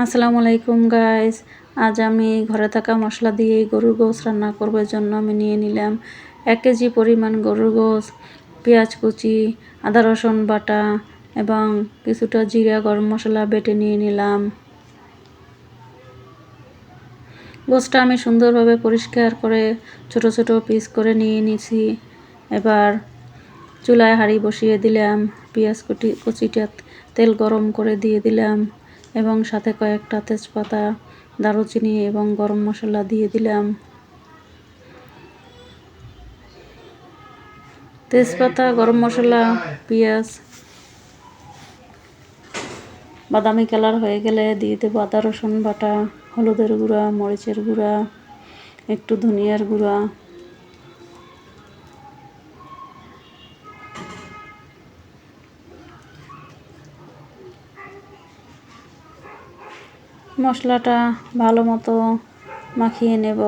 আসসালামু আলাইকুম গাইস আজ আমি ঘরে থাকা মশলা দিয়ে গরুর গোস রান্না করবার জন্য আমি নিয়ে নিলাম এক কেজি পরিমাণ গরুর গোস পেঁয়াজ কুচি, আদা রসুন বাটা এবং কিছুটা জিরা গরম মশলা বেটে নিয়ে নিলাম। গোসটা আমি সুন্দরভাবে পরিষ্কার করে ছোট ছোট পিস করে নিয়ে নিছি এবার চুলায় হাঁড়ি বসিয়ে দিলাম, পেঁয়াজ কুটি কুচিটা তেল গরম করে দিয়ে দিলাম। এবং সাথে কয়েকটা তেজপাতা, দারুচিনি এবং গরম মশলা দিয়ে দিলাম। তেজপাতা, গরম মশলা, পেঁয়াজ, বাদামি কালার হয়ে গেলে দিয়ে দেবো আদা, রসুন বাটা, হলুদের গুঁড়া, মরিচের গুঁড়া, একটু ধনিয়ার গুঁড়া। মশলাটা ভালো মতো মাখিয়ে নেব।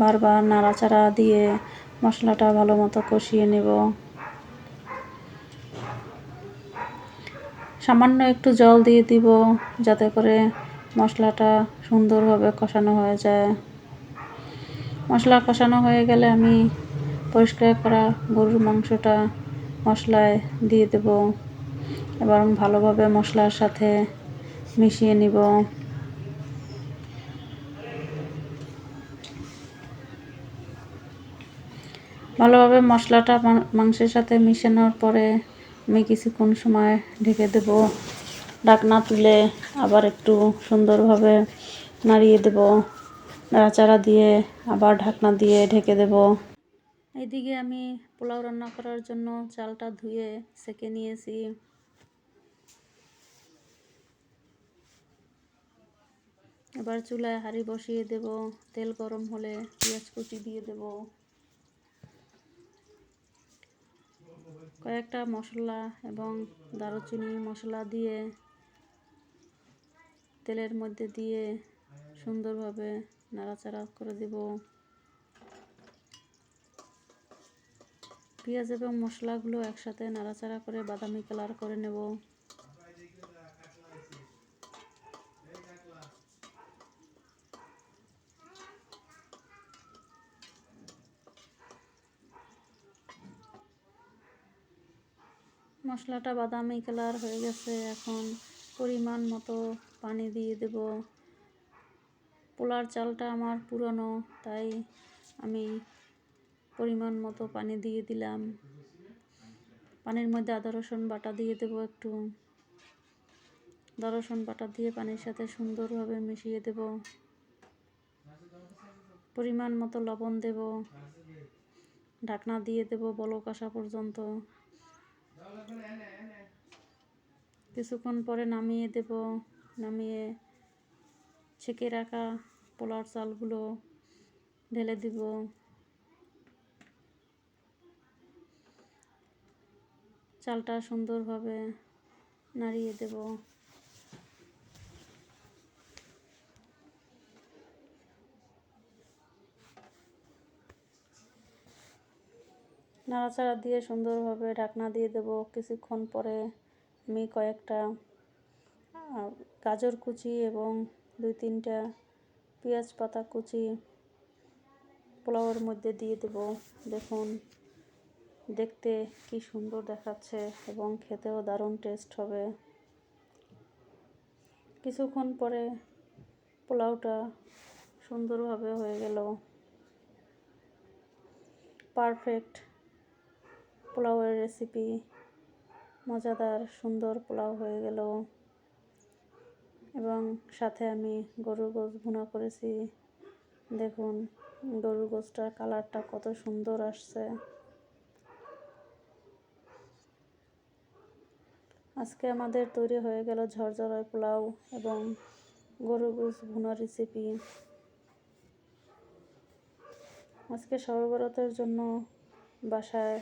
বারবার নাড়াচাড়া দিয়ে মশলাটা ভালো মতো কষিয়ে নেব। সামান্য একটু জল দিয়ে দিব যাতে করে মশলাটা সুন্দরভাবে কষানো হয়ে যায়। মশলা কষানো হয়ে গেলে আমি পরিষ্কার করা গরুর মাংসটা মশলায় দিয়ে দেব এবং ভালোভাবে মশলার সাথে মিশিয়ে নিব। ভালোভাবে মশলাটা মাংসের সাথে মিশানোর পরে আমি কিছুক্ষণ সময় ঢেকে দেব। ঢাকনা তুলে আবার একটু সুন্দরভাবে নাড়িয়ে দেব। নাড়াচাড়া দিয়ে আবার ঢাকনা দিয়ে ঢেকে দেব। এইদিকে আমি পোলাও রান্না করার জন্য চালটা ধুয়ে সেকে নিয়েছি। এবার চুলায় হাঁড়ি বসিয়ে দেব। তেল গরম হলে পেঁয়াজ কুচি দিয়ে দেব। কয়েকটা মশলা এবং দারুচিনি মশলা দিয়ে, তেলের মধ্যে দিয়ে সুন্দরভাবে নাড়াচাড়া করে দেব। পেঁয়াজ এবং মশলাগুলো একসাথে নাড়াচাড়া করে বাদামি কালার করে নেব। মশলাটা বাদামি কালার হয়ে গেছে। এখন পরিমাণ মতো পানি দিয়ে দেব। পোলার চালটা আমার পুরনো, তাই আমি পরিমাণ মতো পানি দিয়ে দিলাম। পানির মধ্যে আদা, রসুন বাটা দিয়ে দেব একটু। আদা, রসুন বাটা দিয়ে পানির সাথে সুন্দরভাবে মিশিয়ে দেব। পরিমাণ মতো লবণ দেব। ঢাকনা দিয়ে দেব বলক আসা পর্যন্ত। কিছুক্ষণ পরে নামিয়ে দেব, নামিয়ে ছেঁকে রাখা পোলার চালগুলো ঢেলে দিব। চালটা সুন্দরভাবে নাড়িয়ে দেব। নাড়াচাড়া দিয়ে সুন্দরভাবে ঢাকনা দিয়ে দেব কিছুক্ষণ পরে আমি কয়েকটা গাজর কুচি এবং দুই তিনটা পেঁয়াজ পাতা কুচি পোলাওয়ের মধ্যে দিয়ে দেব। দেখুন, দেখতে কি সুন্দর দেখাচ্ছে এবং খেতেও দারুণ টেস্ট হবে। কিছুক্ষণ পরে পোলাওটা সুন্দরভাবে হয়ে গেল। পারফেক্ট পোলাওয়ের রেসিপি মজাদার, সুন্দর পোলাও হয়ে গেল। এবং সাথে আমি গরুর গোস ভুনা করেছি। দেখুন, গরুর গোসটার কালারটা কত সুন্দর আসছে। আজকে আমাদের তৈরি হয়ে গেল ঝরঝরায় পোলাও এবং গরুর গোস ভুনা রেসিপি আজকে সর্বরতের জন্য বাসায়